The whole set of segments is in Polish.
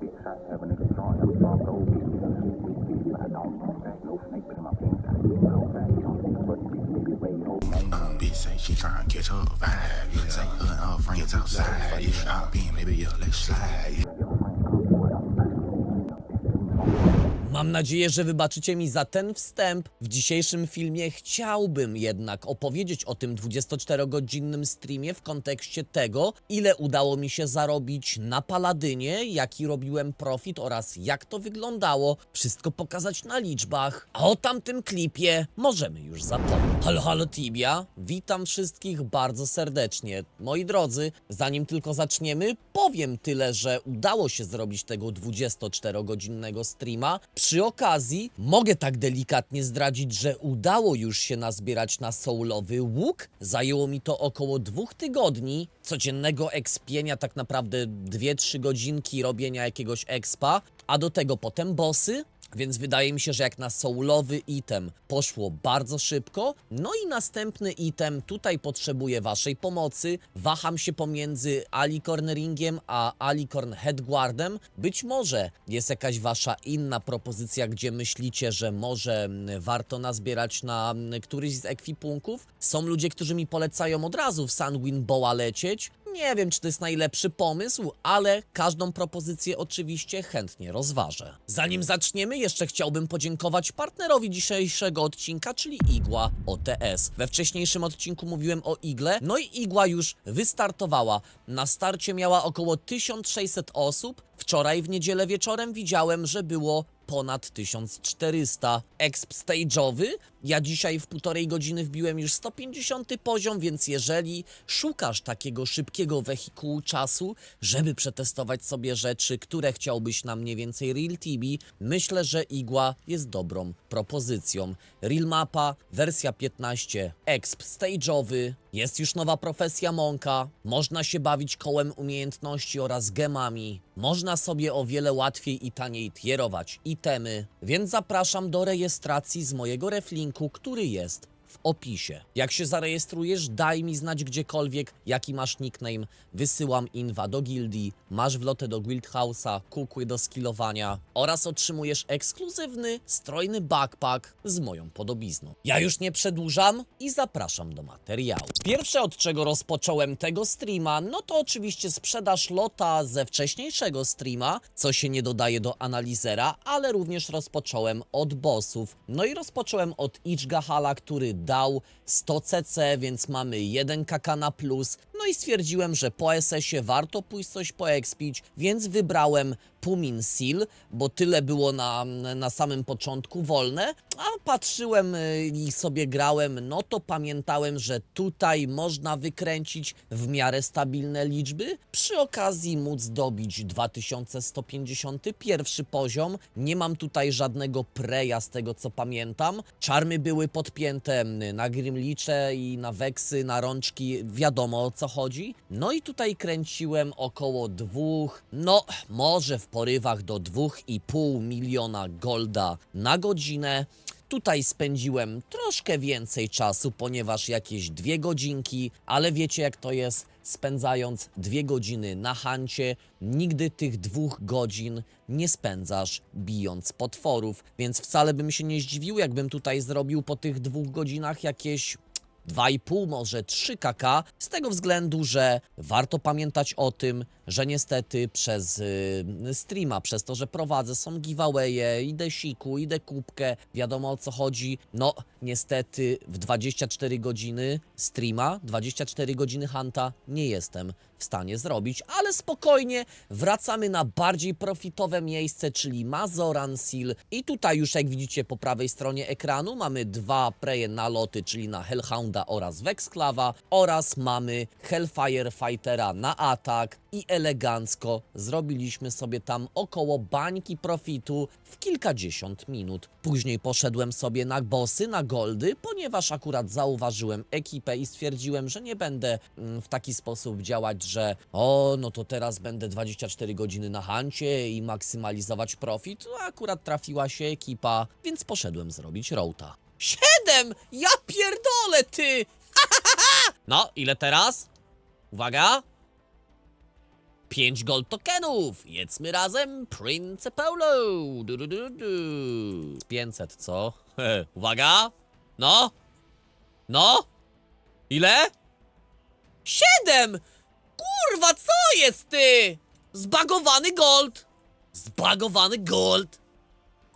fixa över nu det sa jag tillbaka ovilliga slututbildade damer och fnippade blinkar och färgsaker but baby way home Bitch say she tryna catch her vibe. Say her and her friends outside. Yeah, I been, baby, yeah, let's slide. Mam nadzieję, że wybaczycie mi za ten wstęp. W dzisiejszym filmie chciałbym jednak opowiedzieć o tym 24-godzinnym streamie w kontekście tego, ile udało mi się zarobić na Paladynie, jaki robiłem profit oraz jak to wyglądało. Wszystko pokazać na liczbach. A o tamtym klipie możemy już zapomnieć. Halo, halo Tibia, witam wszystkich bardzo serdecznie. Moi drodzy, zanim tylko zaczniemy, powiem tyle, że udało się zrobić tego 24-godzinnego streama. Przy okazji mogę tak delikatnie zdradzić, że udało już się nazbierać na soulowy łuk. Zajęło mi to około dwóch tygodni codziennego ekspienia, tak naprawdę 2-3 godzinki robienia jakiegoś expa, a do tego potem bossy. Więc wydaje mi się, że jak na soulowy item poszło bardzo szybko. No i następny item, tutaj potrzebuję waszej pomocy. Waham się pomiędzy Alicorn Ringiem a Alicorn Headguardem. Być może jest jakaś wasza inna propozycja, gdzie myślicie, że może warto nazbierać na któryś z ekwipunków. Są ludzie, którzy mi polecają od razu w Sanguine Boa lecieć. Nie wiem, czy to jest najlepszy pomysł, ale każdą propozycję oczywiście chętnie rozważę. Zanim zaczniemy, jeszcze chciałbym podziękować partnerowi dzisiejszego odcinka, czyli Igła OTS. We wcześniejszym odcinku mówiłem o Igle, no i Igła już wystartowała. Na starcie miała około 1600 osób. Wczoraj w niedzielę wieczorem widziałem, że było ponad 1400. Exp stage'owy. Ja dzisiaj w półtorej godziny wbiłem już 150 poziom, więc jeżeli szukasz takiego szybkiego wehikułu czasu, żeby przetestować sobie rzeczy, które chciałbyś na mniej więcej Real TV, myślę, że Igła jest dobrą propozycją. Real Mapa, wersja 15, Exp stage'owy, jest już nowa profesja Monka, można się bawić kołem umiejętności oraz gemami, można sobie o wiele łatwiej i taniej tierować itemy, więc zapraszam do rejestracji z mojego reflinku, który jest w opisie. Jak się zarejestrujesz, daj mi znać gdziekolwiek, jaki masz nickname, wysyłam inwa do gildii, masz wlotę do guild house'a, kukły do skillowania oraz otrzymujesz ekskluzywny, strojny backpack z moją podobizną. Ja już nie przedłużam i zapraszam do materiału. Pierwsze od czego rozpocząłem tego streama, no to oczywiście sprzedaż lota ze wcześniejszego streama, co się nie dodaje do analizera, ale również rozpocząłem od bossów. No i rozpocząłem od Ichgahala, który dał 100 CC, więc mamy 1 KK na plus. No i stwierdziłem, że po SS-ie warto pójść coś poekspić, więc wybrałem Pumin Seal, bo tyle było na, na samym początku wolne, a patrzyłem y, i sobie grałem, no to pamiętałem, że tutaj można wykręcić w miarę stabilne liczby, przy okazji móc dobić 2151 poziom. Nie mam tutaj żadnego preja z tego co pamiętam. Czarmy były podpięte y, na Grimlicze i na Weksy, na rączki, wiadomo o co chodzi. No i tutaj kręciłem około dwóch, no może w porywach do 2,5 miliona golda na godzinę. Tutaj spędziłem troszkę więcej czasu, ponieważ jakieś dwie godzinki, ale wiecie jak to jest, spędzając dwie godziny na hancie, nigdy tych dwóch godzin nie spędzasz bijąc potworów, więc wcale bym się nie zdziwił, jakbym tutaj zrobił po tych dwóch godzinach jakieś 2,5, może 3 kk, z tego względu, że warto pamiętać o tym, że niestety przez y, streama, przez to, że prowadzę, są giveawaye, idę siku, idę kubkę, wiadomo o co chodzi. No, niestety w 24 godziny streama, 24 godziny hanta nie jestem w stanie zrobić, ale spokojnie wracamy na bardziej profitowe miejsce, czyli Mazoran Seal. I tutaj już jak widzicie po prawej stronie ekranu mamy dwa preje na loty, czyli na Hellhounda oraz Vexclava oraz mamy Hellfire Fightera na atak i elegancko zrobiliśmy sobie tam około bańki profitu w kilkadziesiąt minut. Później poszedłem sobie na bossy, na goldy, ponieważ akurat zauważyłem ekipę i stwierdziłem, że nie będę mm, w taki sposób działać, że o, no to teraz będę 24 godziny na hancie i maksymalizować profit. No, akurat trafiła się ekipa, więc poszedłem zrobić roata. Siedem! Ja pierdolę, ty! No, ile teraz? Uwaga! 5 gold tokenów! Jedzmy razem Prince Polo! Du, du, du, du. 500, co? He, uwaga! No! No! Ile? Siedem! Kurwa, co jest ty? Zbagowany gold! Zbagowany gold!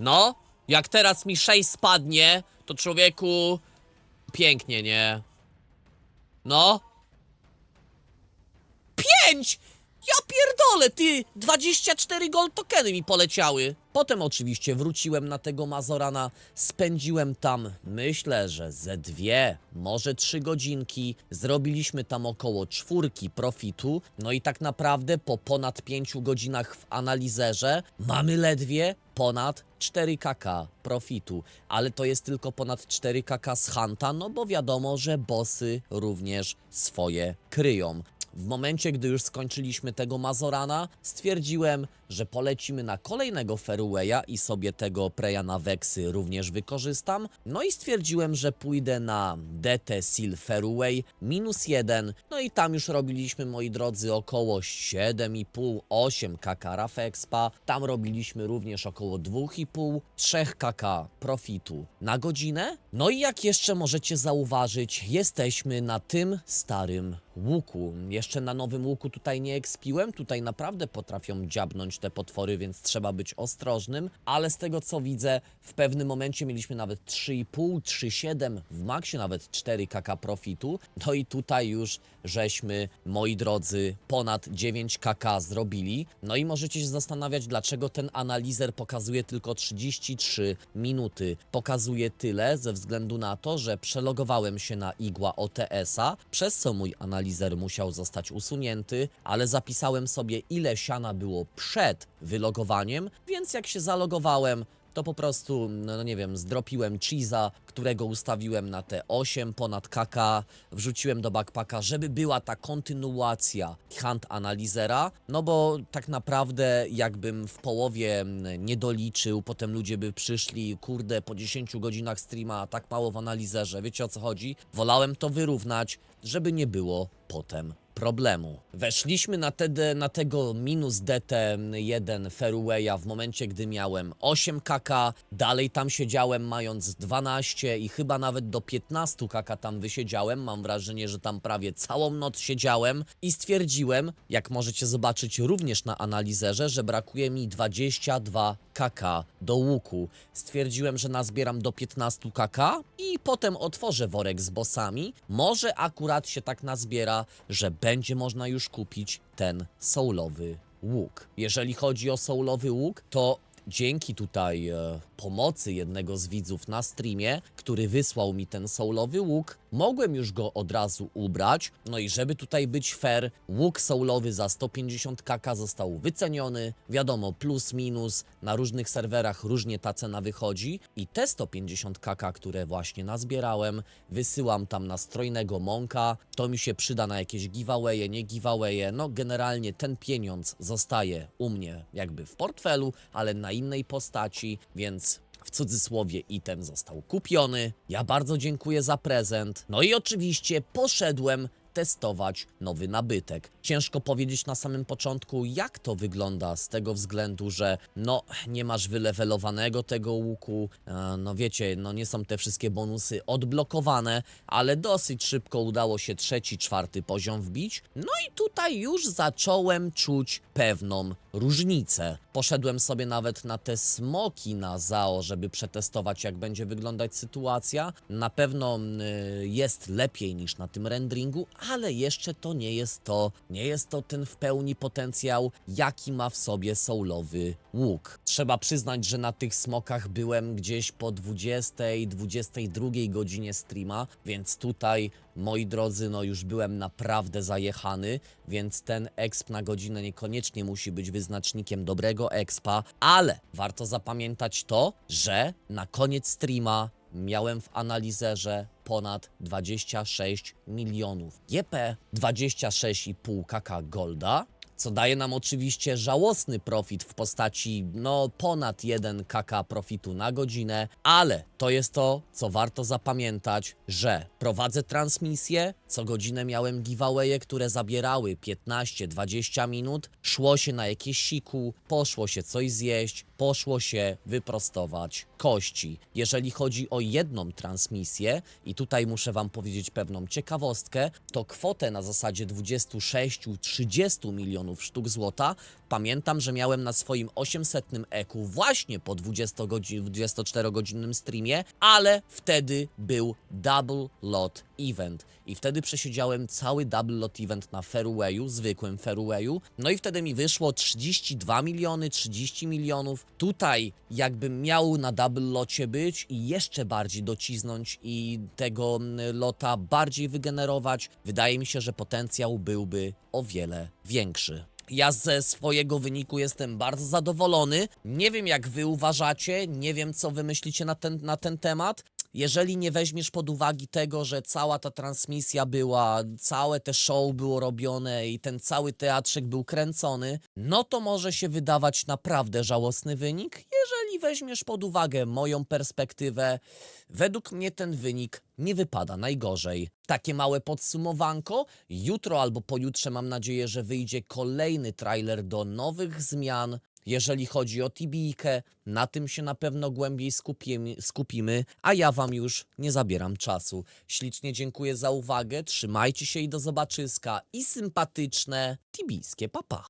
No, jak teraz mi 6 spadnie, to człowieku... Pięknie, nie? No? Pięć! Ja pierdolę, ty! 24 gold tokeny mi poleciały. Potem oczywiście wróciłem na tego Mazorana, spędziłem tam, myślę, że ze dwie, może trzy godzinki. Zrobiliśmy tam około czwórki profitu. No i tak naprawdę po ponad pięciu godzinach w analizerze mamy ledwie ponad 4kk profitu, ale to jest tylko ponad 4kk z Hanta, no bo wiadomo, że bossy również swoje kryją. W momencie, gdy już skończyliśmy tego Mazorana, stwierdziłem, że polecimy na kolejnego Fairwaya i sobie tego Preya na również wykorzystam. No i stwierdziłem, że pójdę na DT Seal Fairway minus 1. No i tam już robiliśmy, moi drodzy, około 7,5-8 kk Raf Expa. Tam robiliśmy również około 2,5-3 kk profitu na godzinę. No i jak jeszcze możecie zauważyć, jesteśmy na tym starym łuku. Jeszcze na nowym łuku tutaj nie ekspiłem, tutaj naprawdę potrafią dziabnąć te potwory, więc trzeba być ostrożnym, ale z tego co widzę, w pewnym momencie mieliśmy nawet 3,5, 3,7, w maksie nawet 4 kk profitu. No i tutaj już żeśmy, moi drodzy, ponad 9 kk zrobili. No i możecie się zastanawiać, dlaczego ten analizer pokazuje tylko 33 minuty. Pokazuje tyle ze względu na to, że przelogowałem się na igła OTS-a, przez co mój analizer musiał zostać usunięty, ale zapisałem sobie ile siana było przed wylogowaniem, więc jak się zalogowałem, to po prostu, no, no nie wiem, zdropiłem cheese'a, którego ustawiłem na te 8 ponad kk, wrzuciłem do backpacka, żeby była ta kontynuacja hunt analizera, no bo tak naprawdę jakbym w połowie mm, nie doliczył, potem ludzie by przyszli, kurde, po 10 godzinach streama, tak mało w analizerze, wiecie o co chodzi? Wolałem to wyrównać, żeby nie było potem problemu. Weszliśmy na, te, na tego minus DT1 Fairwaya w momencie, gdy miałem 8 kk, dalej tam siedziałem mając 12 i chyba nawet do 15 kk tam wysiedziałem, mam wrażenie, że tam prawie całą noc siedziałem i stwierdziłem, jak możecie zobaczyć również na analizerze, że brakuje mi 22 kk do łuku. Stwierdziłem, że nazbieram do 15 kk i potem otworzę worek z bossami. Może akurat się tak nazbiera, że będzie można już kupić ten soulowy łuk. Jeżeli chodzi o soulowy łuk, to dzięki tutaj e, pomocy jednego z widzów na streamie, który wysłał mi ten soulowy łuk, mogłem już go od razu ubrać. No i żeby tutaj być fair, łuk soulowy za 150 kk został wyceniony. Wiadomo, plus minus, na różnych serwerach różnie ta cena wychodzi. I te 150 kk, które właśnie nazbierałem, wysyłam tam na strojnego Monka. To mi się przyda na jakieś giveawaye, nie giveawaye. No generalnie ten pieniądz zostaje u mnie jakby w portfelu, ale na innej postaci, więc cudzysłowie item został kupiony. Ja bardzo dziękuję za prezent. No i oczywiście poszedłem testować nowy nabytek. Ciężko powiedzieć na samym początku, jak to wygląda z tego względu, że no nie masz wylewelowanego tego łuku, e, no wiecie, no nie są te wszystkie bonusy odblokowane, ale dosyć szybko udało się trzeci, czwarty poziom wbić. No i tutaj już zacząłem czuć pewną różnicę. Poszedłem sobie nawet na te smoki na ZAO, żeby przetestować, jak będzie wyglądać sytuacja. Na pewno y, jest lepiej niż na tym renderingu, ale jeszcze to nie jest to, nie jest to ten w pełni potencjał, jaki ma w sobie soulowy łuk. Trzeba przyznać, że na tych smokach byłem gdzieś po 20, 22 godzinie streama, więc tutaj moi drodzy, no już byłem naprawdę zajechany, więc ten exp na godzinę niekoniecznie musi być wyznacznikiem dobrego expa, ale warto zapamiętać to, że na koniec streama miałem w analizerze ponad 26 milionów GP, 26,5 kk golda, co daje nam oczywiście żałosny profit w postaci no ponad 1 kk profitu na godzinę, ale to jest to, co warto zapamiętać, że prowadzę transmisję, Co godzinę miałem giveawaye, które zabierały 15-20 minut. Szło się na jakieś siku, poszło się coś zjeść, poszło się wyprostować kości. Jeżeli chodzi o jedną transmisję, i tutaj muszę Wam powiedzieć pewną ciekawostkę, to kwotę na zasadzie 26-30 milionów sztuk złota pamiętam, że miałem na swoim 800 eku właśnie po 20 godzin, 24-godzinnym streamie, ale wtedy był double lot event i wtedy przesiedziałem cały double lot event na fairwayu, zwykłym fairwayu, no i wtedy mi wyszło 32 miliony, 30 milionów. Tutaj jakbym miał na double locie być i jeszcze bardziej docisnąć i tego mm, lota bardziej wygenerować, wydaje mi się, że potencjał byłby o wiele większy. Ja ze swojego wyniku jestem bardzo zadowolony. Nie wiem, jak wy uważacie, nie wiem, co wy myślicie na ten, na ten temat. Jeżeli nie weźmiesz pod uwagę tego, że cała ta transmisja była, całe te show było robione i ten cały teatrzyk był kręcony, no to może się wydawać naprawdę żałosny wynik. Jeżeli weźmiesz pod uwagę moją perspektywę, według mnie ten wynik nie wypada najgorzej. Takie małe podsumowanko. Jutro albo pojutrze mam nadzieję, że wyjdzie kolejny trailer do nowych zmian. Jeżeli chodzi o Tibijkę, na tym się na pewno głębiej skupimy, skupimy, a ja wam już nie zabieram czasu. Ślicznie dziękuję za uwagę, trzymajcie się i do zobaczyska i sympatyczne tibijskie papa.